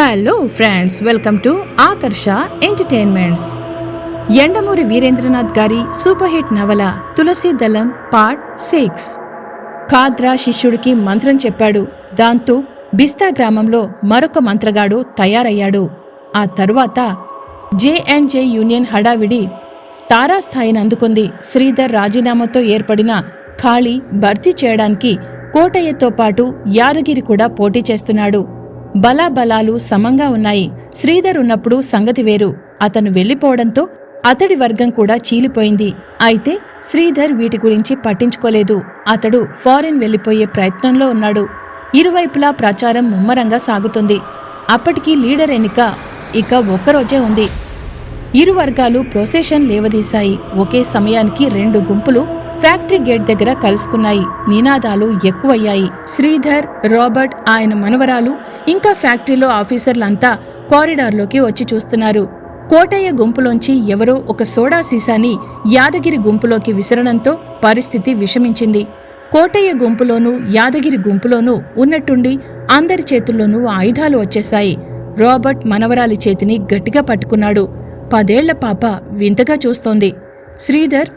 Hello friends welcome to Akarsha entertainments Yandamuri Veerendranath గారి super hit నవల తులసి దళం part six ఖాద్రా శిష్యుడికి మంత్రం చెప్పాడు దాంతో బిస్తా గ్రామంలో మరొక మంత్రగాడు తయారయ్యాడు ఆ తరువాత జే అండ్ జే యూనియన్ హడావిడి తారాస్థాయిని అందుకుంది శ్రీధర్ రాజీనామాతో ఏర్పడిన ఖాళీ భర్తీ చేయడానికి కోటయ్యతో పాటు యాదగిరి కూడా పోటీ చేస్తున్నాడు బలాబలాలు సమంగా ఉన్నాయి. శ్రీధర్ ఉన్నప్పుడు సంగతి వేరు. అతను వెళ్ళిపోవడంతో అతడి వర్గం కూడా చీలిపోయింది. అయితే శ్రీధర్ వీటి గురించి పట్టించుకోలేదు. అతడు ఫారిన్ వెళ్ళిపోయే ప్రయత్నంలో ఉన్నాడు. ఇరువైపులా ప్రచారం ముమ్మరంగా సాగుతుంది. అప్పటికి లీడర్ ఎన్నిక ఇక ఒక్కరోజే ఉంది. ఇరు వర్గాలు ప్రొసెషన్ లేవదీశాయి. ఒకే సమయానికి రెండు గుంపులు ఫ్యాక్టరీ గేట్ దగ్గర కలుసుకున్నాయి. నినాదాలు ఎక్కువయ్యాయి. శ్రీధర్ రాబర్ట్ ఆయన మనవరాలు ఇంకా ఫ్యాక్టరీలో ఆఫీసర్లంతా కారిడార్లోకి వచ్చి చూస్తున్నారు. కోటయ్య గుంపులోంచి ఎవరో ఒక సోడా సీసాని యాదగిరి గుంపులోకి విసరడంతో పరిస్థితి విషమించింది. కోటయ్య గుంపులోనూ యాదగిరి గుంపులోనూ ఉన్నట్టుండి అందరి చేతుల్లోనూ ఆయుధాలు వచ్చేశాయి. రాబర్ట్ మనవరాలి చేతిని గట్టిగా పట్టుకున్నాడు. పదేళ్ళ పాప వింతగా చూస్తోంది. శ్రీధర్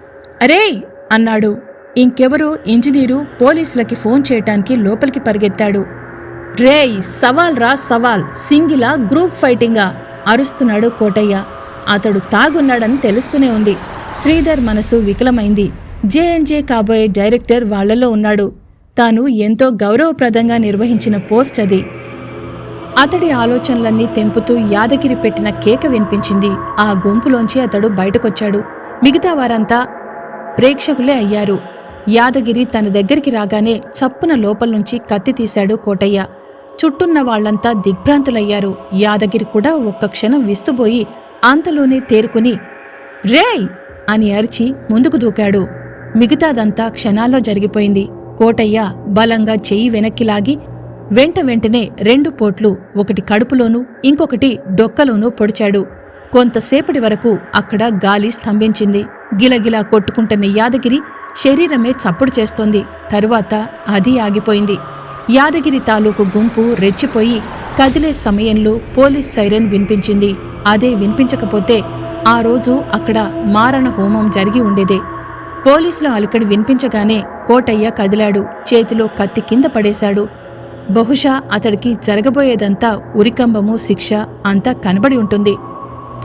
అరేయ్ అన్నాడు. ఇంకెవరో ఇంజనీరు పోలీసులకి ఫోన్ చేయటానికి లోపలికి పరిగెత్తాడు. రేయ్ సవాల్ రా సవాల్. సింగిలా గ్రూప్ ఫైటింగా అరుస్తున్నాడు కోటయ్య. అతడు తాగున్నాడని తెలుస్తూనే ఉంది. శ్రీధర్ మనసు వికలమైంది. జేఎన్జే కాబోయే డైరెక్టర్ వాళ్ళలో ఉన్నాడు. తాను ఎంతో గౌరవప్రదంగా నిర్వహించిన పోస్ట్ అది. అతడి ఆలోచనలన్నీ తెంపుతూ యాదగిరి పెట్టిన కేక వినిపించింది. ఆ గుంపులోంచి అతడు బయటకొచ్చాడు. మిగతా వారంతా ప్రేక్షకులే అయ్యారు. యాదగిరి తన దగ్గరికి రాగానే చప్పున లోపల నుంచి కత్తి తీశాడు కోటయ్య. చుట్టున్న వాళ్ళంతా దిగ్భ్రాంతులయ్యారు. యాదగిరి కూడా ఒక్క క్షణం విస్తుబోయి అంతలోనే తేరుకుని రేయ్! అని అరిచి ముందుకు దూకాడు. మిగతాదంతా క్షణాల్లో జరిగిపోయింది. కోటయ్య బలంగా చెయ్యి వెనక్కి లాగి వెంట వెంటనే రెండు పోట్లు ఒకటి కడుపులోనూ ఇంకొకటి డొక్కలోనూ పొడిచాడు. కొంతసేపటి వరకు అక్కడ గాలి స్తంభించింది. గిలగిలా కొట్టుకుంటున్న యాదగిరి శరీరమే చప్పుడు చేస్తోంది. తరువాత అది ఆగిపోయింది. యాదగిరి తాలూకు గుంపు రెచ్చిపోయి కదిలే సమయంలో పోలీస్ సైరన్ వినిపించింది. అదే వినిపించకపోతే ఆ రోజు అక్కడ మారణ హోమం జరిగి ఉండేదే. పోలీసుల అలికడి వినిపించగానే కోటయ్య కదిలాడు. చేతిలో కత్తి కింద పడేశాడు. బహుశా అతడికి జరగబోయేదంతా ఉరికంబము శిక్ష అంతా కనబడి ఉంటుంది.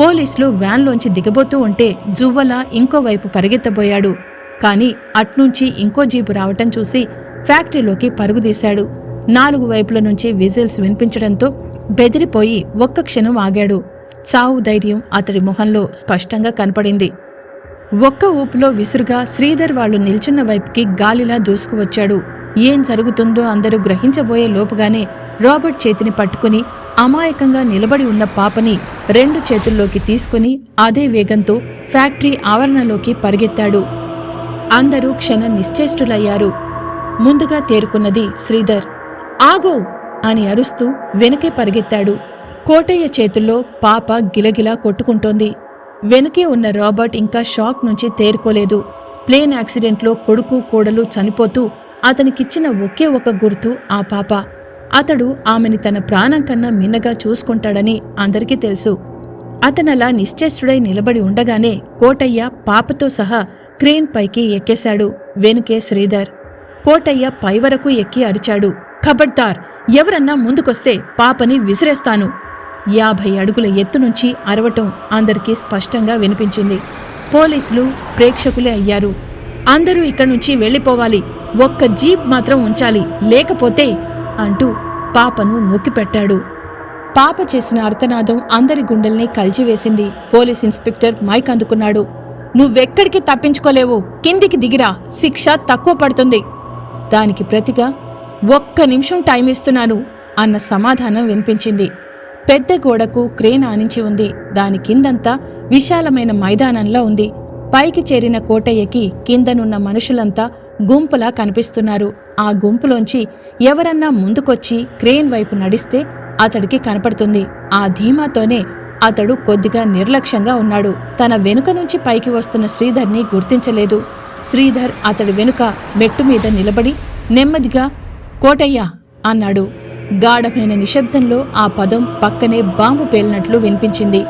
పోలీసులు వ్యాన్లోంచి దిగబోతూ ఉంటే జువ్వల ఇంకోవైపు పరిగెత్తబోయాడు. కానీ అట్నుంచి ఇంకో జీపు రావటం చూసి ఫ్యాక్టరీలోకి పరుగుదీశాడు నాలుగు వైపుల నుంచి విజిల్స్ వినిపించడంతో బెదిరిపోయి ఒక్క క్షణం ఆగాడు. చావు ధైర్యం అతడి మొహంలో స్పష్టంగా కనపడింది. ఒక్క ఊపులో విసురుగా శ్రీధర్ వాళ్ళు నిల్చున్న వైపుకి గాలిలా దూసుకువచ్చాడు. ఏం జరుగుతుందో అందరూ గ్రహించబోయే లోపుగానే రాబర్ట్ చేతిని పట్టుకుని అమాయకంగా నిలబడి ఉన్న పాపని రెండు చేతుల్లోకి తీసుకుని అదే వేగంతో ఫ్యాక్టరీ ఆవరణలోకి పరిగెత్తాడు. అందరూ క్షణ నిశ్చేష్టులయ్యారు. ముందుగా తేరుకున్నది శ్రీధర్. ఆగు! అని అరుస్తూ వెనకే పరిగెత్తాడు. కోటయ్య చేతుల్లో పాప గిలగిలా కొట్టుకుంటోంది. వెనుకే ఉన్న రాబర్ట్ ఇంకా షాక్ నుంచి తేరుకోలేదు. ప్లేన్ యాక్సిడెంట్లో కొడుకు కోడలు చనిపోతూ అతనికిచ్చిన ఒకే ఒక గుర్తు ఆ పాప. అతడు ఆమెని తన ప్రాణం కన్నా మిన్నగా చూసుకుంటాడని అందరికీ తెలుసు. అతనలా నిశ్చేష్టుడై నిలబడి ఉండగానే కోటయ్య పాపతో సహా క్రేన్ పైకి ఎక్కేశాడు వెనుకే శ్రీధర్. కోటయ్య పై వరకు ఎక్కి అరిచాడు. ఖబర్దార్ ఎవరన్నా ముందుకొస్తే పాపని విసిరేస్తాను. యాభై అడుగుల ఎత్తు నుంచి అరవటం అందరికీ స్పష్టంగా వినిపించింది. పోలీసులు ప్రేక్షకులే అయ్యారు. అందరూ ఇక్కడి నుంచి వెళ్ళిపోవాలి. ఒక్క జీప్ మాత్రం ఉంచాలి. లేకపోతే అంటూ పాపను నొక్కిపెట్టాడు. పాప చేసిన అర్థనాదం అందరి గుండెల్ని కలిచివేసింది. పోలీస్ ఇన్స్పెక్టర్ మైక్ అందుకున్నాడు. నువ్వెక్కడికి తప్పించుకోలేవు. కిందికి దిగిరా. శిక్ష తక్కువ పడుతుంది. దానికి ప్రతిగా ఒక్క నిమిషం టైం ఇస్తున్నాను అన్న సమాధానం వినిపించింది. పెద్ద గోడకు క్రేన్ ఆనించి ఉంది. దాని కిందంతా విశాలమైన మైదానంలా ఉంది. పైకి చేరిన కోటయ్యకి కిందనున్న మనుషులంతా గుంపులా కనిపిస్తున్నారు. ఆ గుంపులోంచి ఎవరన్నా ముందుకొచ్చి క్రేన్ వైపు నడిస్తే అతడికి కనపడుతుంది. ఆ ధీమాతోనే అతడు కొద్దిగా నిర్లక్ష్యంగా ఉన్నాడు. తన వెనుక నుంచి పైకి వస్తున్న శ్రీధర్ని గుర్తించలేదు. శ్రీధర్ అతడి వెనుక మెట్టు మీద నిలబడి నెమ్మదిగా కోటయ్య అన్నాడు. గాఢమైన నిశ్శబ్దంలో ఆ పదం పక్కనే బాంబు పేలినట్లు వినిపించింది.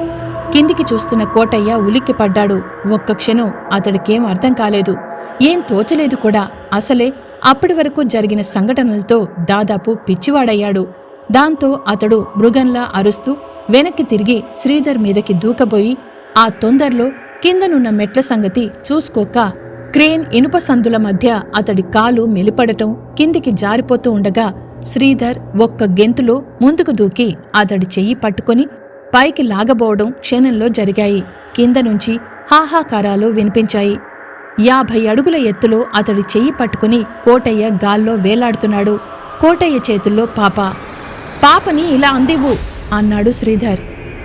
కిందికి చూస్తున్న కోటయ్య ఉలిక్కిపడ్డాడు. ఒక్క క్షణం అతడికేం అర్థం కాలేదు. ఏం తోచలేదు కూడా. అసలే అప్పటి వరకు జరిగిన సంఘటనలతో దాదాపు పిచ్చివాడయ్యాడు. దాంతో అతడు మృగంలా అరుస్తూ వెనక్కి తిరిగి శ్రీధర్ మీదకి దూకబోయి ఆ తొందరలో కిందనున్న మెట్ల సంగతి చూసుకోక క్రేన్ ఇనుప సందుల మధ్య అతడి కాలు మెలిపడటం కిందికి జారిపోతూ ఉండగా శ్రీధర్ ఒక్క గెంతులో ముందుకు దూకి అతడి చెయ్యి పట్టుకొని పైకి లాగబోవడం క్షణంలో జరిగాయి. కింద నుంచి హాహాకారాలు వినిపించాయి. యాభై అడుగుల ఎత్తులో అతడి చెయ్యి పట్టుకుని కోటయ్య గాల్లో వేలాడుతున్నాడు. కోటయ్య చేతుల్లో పాప. పాపని ఇలా అందివ్వు అన్నాడు శ్రీధర్.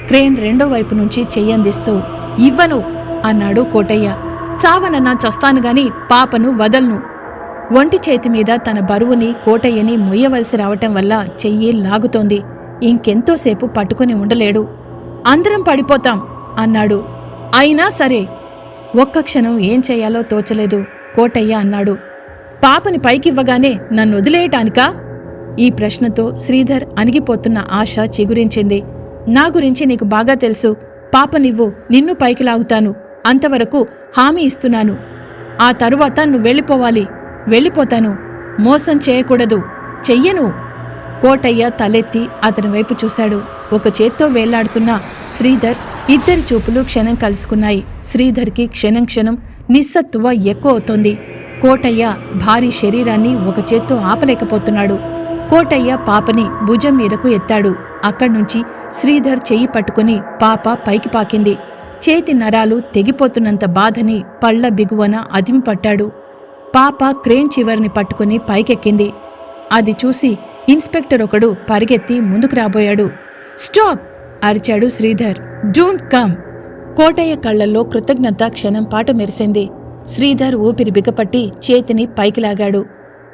క్రేన్ రెండో వైపు నుంచి చెయ్యందిస్తూ ఇవ్వను అన్నాడు కోటయ్య. చావనన్నా చస్తాను గాని పాపను వదల్ను. ఒంటి చేతి మీద తన బరువుని కోటయ్యని మొయ్యవలసి రావటం వల్ల చెయ్యి లాగుతోంది. ఇంకెంతోసేపు పట్టుకుని ఉండలేడు. అందరం పడిపోతాం అన్నాడు. అయినా సరే ఒక్క క్షణం ఏం చేయాలో తోచలేదు. కోటయ్య అన్నాడు. పాపని పైకివ్వగానే నన్ను వదిలేయటానికా? ఈ ప్రశ్నతో శ్రీధర్ అణిగిపోతున్న ఆశ చిగురించింది. నా గురించి నీకు బాగా తెలుసు. పాప నువ్వు నిన్ను పైకి లాగుతాను. అంతవరకు హామీ ఇస్తున్నాను. ఆ తరువాత నువ్వు వెళ్ళిపోవాలి. వెళ్ళిపోతాను. మోసం చేయకూడదు. చెయ్యను. కోటయ్య తలెత్తి అతని వైపు చూశాడు. ఒక చేత్తో వేళ్ళాడుతున్న శ్రీధర్ ఇద్దరి చూపులు క్షణం కలుసుకున్నాయి. శ్రీధర్కి క్షణం క్షణం నిస్సత్తువ ఎక్కువ అవుతోంది. కోటయ్య భారీ శరీరాన్ని ఒక చేత్తో ఆపలేకపోతున్నాడు. కోటయ్య పాపని భుజం మీదకు ఎత్తాడు. అక్కడ్నుంచి శ్రీధర్ చెయ్యి పట్టుకుని పాప పైకి పాకింది. చేతి నరాలు తెగిపోతున్నంత బాధని పళ్ళ బిగువన అదిమి పట్టాడు పాప క్రేన్ చివరిని పట్టుకుని పైకెక్కింది. అది చూసి ఇన్స్పెక్టర్ ఒకడు పరిగెత్తి ముందుకు రాబోయాడు. స్టాప్! అరిచాడు శ్రీధర్. Don't come. కోటయ్య కళ్ళల్లో కృతజ్ఞత క్షణం పాటు మెరిసింది. శ్రీధర్ ఊపిరి బిగపట్టి చేతిని పైకి లాగాడు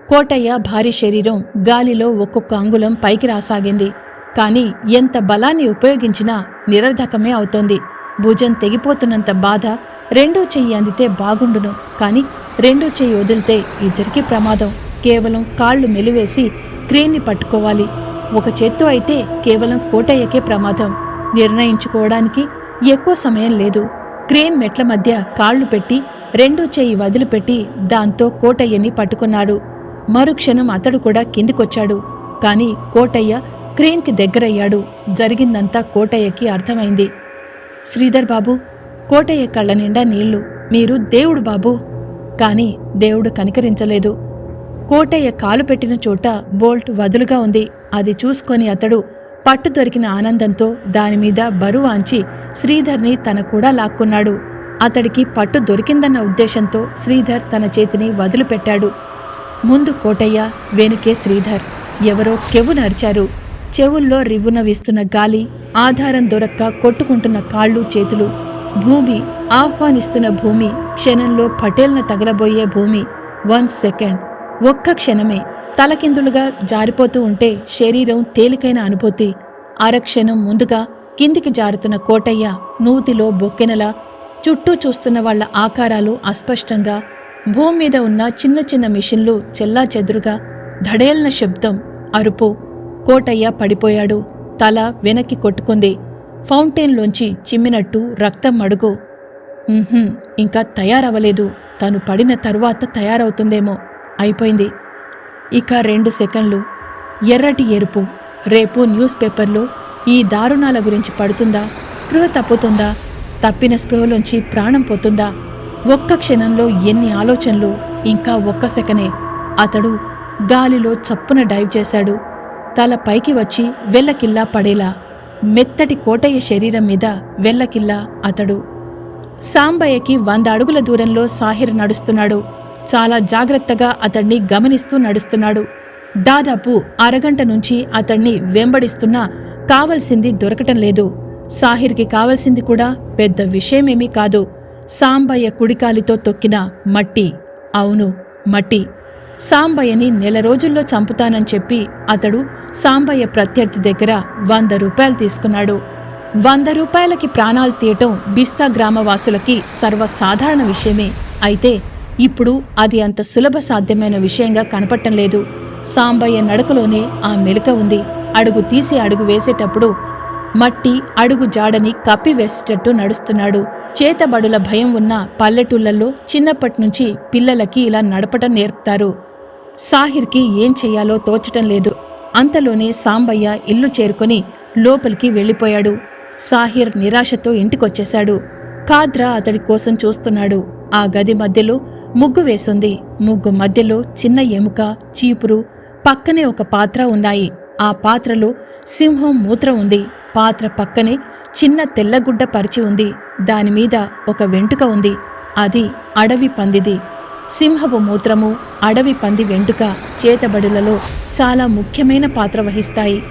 కోటయ్య భారీ శరీరం గాలిలో ఒక్కొక్క అంగుళం పైకి రాసాగింది. కాని ఎంత బలాన్ని ఉపయోగించినా నిరర్ధకమే అవుతోంది. భుజం తెగిపోతున్నంత బాధ రెండో చెయ్యి అందితే బాగుండును. కాని రెండో చెయ్యి వదిలితే ఇద్దరికీ ప్రమాదం. కేవలం కాళ్ళు మెలివేసి క్రేన్ని పట్టుకోవాలి. ఒక చేత్తో అయితే కేవలం కోటయ్యకే ప్రమాదం. నిర్ణయించుకోవడానికి ఎక్కువ సమయం లేదు. క్రేన్ మెట్ల మధ్య కాళ్ళు పెట్టి రెండో చేయి వదిలిపెట్టి దాంతో కోటయ్యని పట్టుకున్నారు మరుక్షణం అతడు కూడా కిందికొచ్చాడు. కాని కోటయ్య క్రేన్కి దగ్గరయ్యాడు. జరిగిందంతా కోటయ్యకి అర్థమైంది. శ్రీధర్ బాబు కోటయ్య కళ్ళ నిండా నీళ్ళు. మీరు దేవుడు బాబు. కాని దేవుడు కనికరించలేదు. కోటయ్య కాలు పెట్టిన చోట బోల్ట్ వదులుగా ఉంది. అది చూసుకొని అతడు పట్టు దొరికిన ఆనందంతో దానిమీద బరువు ఆంచి శ్రీధర్ని తన కూడా లాక్కున్నాడు. అతడికి పట్టు దొరికిందన్న ఉద్దేశంతో శ్రీధర్ తన చేతిని వదిలిపెట్టాడు. ముందు కోటయ్య వెనుకే శ్రీధర్. ఎవరో కెవునరిచారు చెవుల్లో రివ్వున వీస్తున్న గాలి ఆధారం దొరక్క కొట్టుకుంటున్న కాళ్ళు చేతులు. భూమి ఆహ్వానిస్తున్న భూమి క్షణంలో పటేల్ను తగలబోయే భూమి. One second. ఒక్క క్షణమే తలకిందులుగా జారిపోతూ ఉంటే శరీరం తేలికైన అనుభూతి. అరక్షణం ముందుగా కిందికి జారుతున్న కోటయ్య నూతిలో బొక్కెనలా చుట్టూ చూస్తున్న వాళ్ళ ఆకారాలు అస్పష్టంగా భూమి మీద ఉన్న చిన్న చిన్న మిషన్లు చెల్లా చెదురుగా ధడేల్న శబ్దం అరుపు. కోటయ్య పడిపోయాడు. తల వెనక్కి కొట్టుకుంది. ఫౌంటైన్లోంచి చిమ్మినట్టు రక్తం మడుగు. ఇంకా తయారవ్వలేదు. తను పడిన తరువాత తయారవుతుందేమో. అయిపోయింది. ఇక రెండు సెకండ్లు. ఎర్రటి ఎరుపు. రేపు న్యూస్ పేపర్లో ఈ దారుణాల గురించి పడుతుందా? స్పృహ తప్పుతుందా? తప్పిన స్పృహలోంచి ప్రాణం పోతుందా? ఒక్క క్షణంలో ఎన్ని ఆలోచనలు? ఇంకా ఒక్క సెకనే. అతడు గాలిలో చప్పున డైవ్ చేశాడు. తల పైకి వచ్చి వెల్లకిల్లా పడేలా. మెత్తటి కోటయ్య శరీరం మీద వెల్లకిల్లా అతడు. సాంబయ్యకి వంద అడుగుల దూరంలో సాహిర్ నడుస్తున్నాడు. చాలా జాగ్రత్తగా అతణ్ణి గమనిస్తూ నడుస్తున్నాడు. దాదాపు అరగంట నుంచి అతణ్ణి వెంబడిస్తున్నా కావలసింది దొరకటం లేదు. సాహిర్కి కావలసింది కూడా పెద్ద విషయమేమీ కాదు. సాంబయ్య కుడికాలితో తొక్కిన మట్టి. అవును మట్టి. సాంబయ్యని నెల రోజుల్లో చంపుతానని చెప్పి అతడు సాంబయ్య ప్రత్యర్థి దగ్గర వంద రూపాయలు తీసుకున్నాడు. వంద రూపాయలకి ప్రాణాలు తీయటం బిస్తా గ్రామవాసులకి సర్వసాధారణ విషయమే. అయితే ఇప్పుడు అది అంత సులభ సాధ్యమైన విషయంగా కనపట్టం లేదు. సాంబయ్య నడకలోనే ఆ మెలిక ఉంది. అడుగు తీసి అడుగు వేసేటప్పుడు మట్టి అడుగు జాడని కప్పివేసేటట్టు నడుస్తున్నాడు. చేతబడుల భయం ఉన్న పల్లెటూళ్ళల్లో చిన్నప్పటినుంచి పిల్లలకి ఇలా నడపటం నేర్పుతారు. సాహిర్కి ఏం చెయ్యాలో తోచటం లేదు. అంతలోనే సాంబయ్య ఇల్లు చేరుకొని లోపలికి వెళ్ళిపోయాడు. సాహిర్ నిరాశతో ఇంటికొచ్చేశాడు. కాద్రా అతడి కోసం చూస్తున్నాడు. ఆ గది మధ్యలో ముగ్గు వేసుంది. ముగ్గు మధ్యలో చిన్న ఎముక చీపురు పక్కనే ఒక పాత్ర ఉన్నాయి. ఆ పాత్రలో సింహం మూత్రం ఉంది. పాత్ర పక్కనే చిన్న తెల్లగుడ్డ పరిచి ఉంది. దానిమీద ఒక వెంటుక ఉంది. అది అడవి పందిది. సింహపు మూత్రము అడవి పంది వెంటుక చేతబడులలో చాలా ముఖ్యమైన పాత్ర వహిస్తాయి.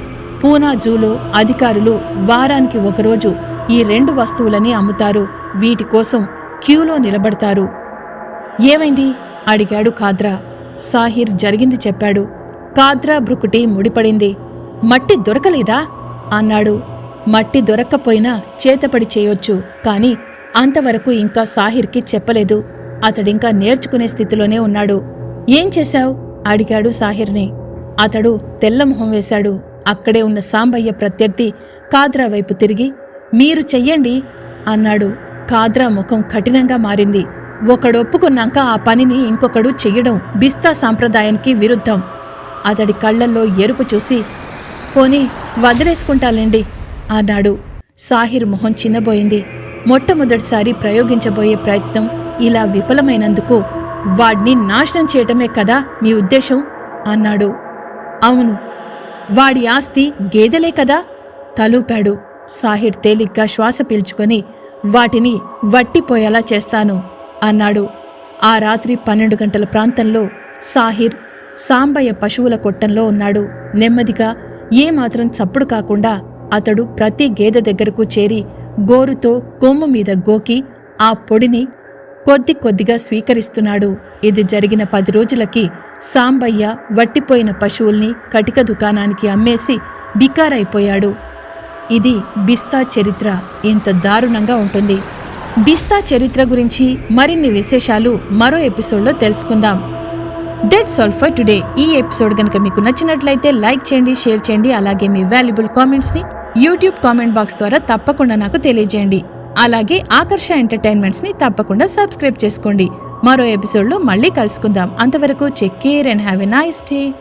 పూనా జూలో అధికారులు వారానికి ఒకరోజు ఈ రెండు వస్తువులని అమ్ముతారు. వీటి కోసం క్యూలో నిలబడతారు. ఏమైంది? అడిగాడు కాద్రా. సాహిర్ జరిగింది చెప్పాడు. కాద్రా బ్రుకుటి ముడిపడింది. మట్టి దొరకలేదా? అన్నాడు. మట్టి దొరక్కపోయినా చేతపడి చేయొచ్చు కాని అంతవరకు ఇంకా సాహిర్కి చెప్పలేదు. అతడింకా నేర్చుకునే స్థితిలోనే ఉన్నాడు. ఏం చేశావు? అడిగాడు సాహిర్ని. అతడు తెల్లమొహం వేశాడు. అక్కడే ఉన్న సాంబయ్య ప్రత్యర్థి కాద్రా వైపు తిరిగి మీరు చెయ్యండి అన్నాడు. కాద్రా ముఖం కఠినంగా మారింది. ఒకడొప్పుకున్నాక ఆ పనిని ఇంకొకడు చెయ్యడం బిస్తా సాంప్రదాయానికి విరుద్ధం. అతడి కళ్ళల్లో ఎరుపు చూసి పోనీ వదిలేసుకుంటాలేండి అన్నాడు. సాహిర్ మొహం చిన్నబోయింది. మొట్టమొదటిసారి ప్రయోగించబోయే ప్రయత్నం ఇలా విఫలమైనందుకు వాడిని నాశనం చేయటమే కదా మీ ఉద్దేశం అన్నాడు. అవును వాడి ఆస్తి గేదెలే కదా తలూపాడు. సాహిర్ తేలిగ్గా శ్వాస పీల్చుకొని వాటిని వట్టిపోయేలా చేస్తాను. అన్నాడు. ఆ రాత్రి పన్నెండు గంటల ప్రాంతంలో సాహిర్ సాంబయ్య పశువుల కొట్టంలో ఉన్నాడు. నెమ్మదిగా ఏమాత్రం చప్పుడు కాకుండా అతడు ప్రతి గేదె దగ్గరకు చేరి గోరుతో కొమ్ము మీద గోకి ఆ పొడిని కొద్ది కొద్దిగా స్వీకరిస్తున్నాడు. ఇది జరిగిన పది రోజులకి సాంబయ్య వట్టిపోయిన పశువుల్ని కటిక దుకాణానికి అమ్మేసి బికారైపోయాడు. ఇది బిస్తా చరిత్ర. ఇంత దారుణంగా ఉంటుంది. బిస్తా చరిత్ర గురించి మరిన్ని విశేషాలు మరో ఎపిసోడ్లో తెలుసుకుందాం. దెట్ ఆల్ ఫర్ టుడే ఈ ఎపిసోడ్ కనుక మీకు నచ్చినట్లయితే లైక్ చేయండి షేర్ చేయండి అలాగే మీ వాల్యుబుల్ కామెంట్స్ని యూట్యూబ్ కామెంట్ బాక్స్ ద్వారా తప్పకుండా నాకు తెలియజేయండి. అలాగే ఆకర్ష ఎంటర్టైన్మెంట్స్ని తప్పకుండా సబ్స్క్రైబ్ చేసుకోండి. మరో ఎపిసోడ్లో మళ్ళీ కలుసుకుందాం. అంతవరకు take care and have a nice day